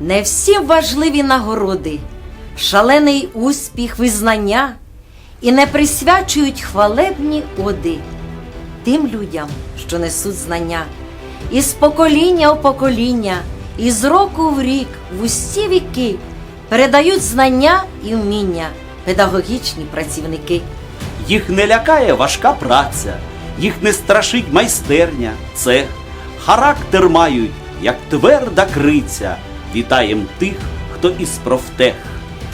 Не всім важливі нагороди, шалений успіх, визнання і не присвячують хвалебні оди тим людям, що несуть знання, із покоління в покоління, із року в рік, в усі віки передають знання і вміння педагогічні працівники. Їх не лякає важка праця, їх не страшить майстерня, цех. Характер мають, як тверда криця. Вітаєм тих, хто із профтех.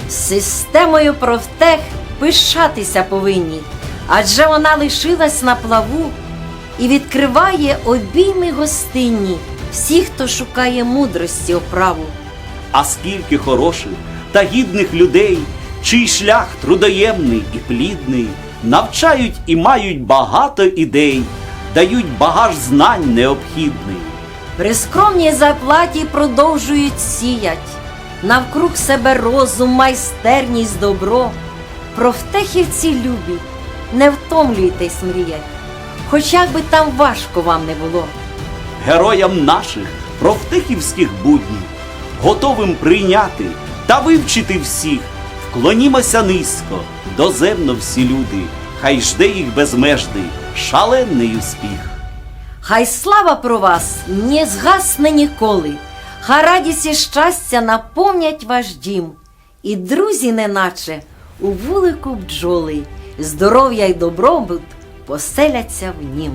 Системою профтех пишатися повинні, адже вона лишилась на плаву і відкриває обійми гостинні всіх, хто шукає мудрості оправу. А скільки хороших та гідних людей, чий шлях трудоємний і плідний, навчають і мають багато ідей, дають багаж знань необхідний. При скромній зарплаті продовжують сіять, навкруг себе розум, майстерність, добро. Профтехівці любі, не втомлюйтесь мріять, хоч як би там важко вам не було. героям наших профтехівських буднів, готовим прийняти та вивчити всіх, вклонімося низько, доземно всі люди, хай жде їх безмежний, шалений успіх. Хай слава про вас не згасне ніколи, хай радість і щастя наповнять ваш дім, і друзі, неначе у вулику бджоли, здоров'я й добробут поселяться в нім.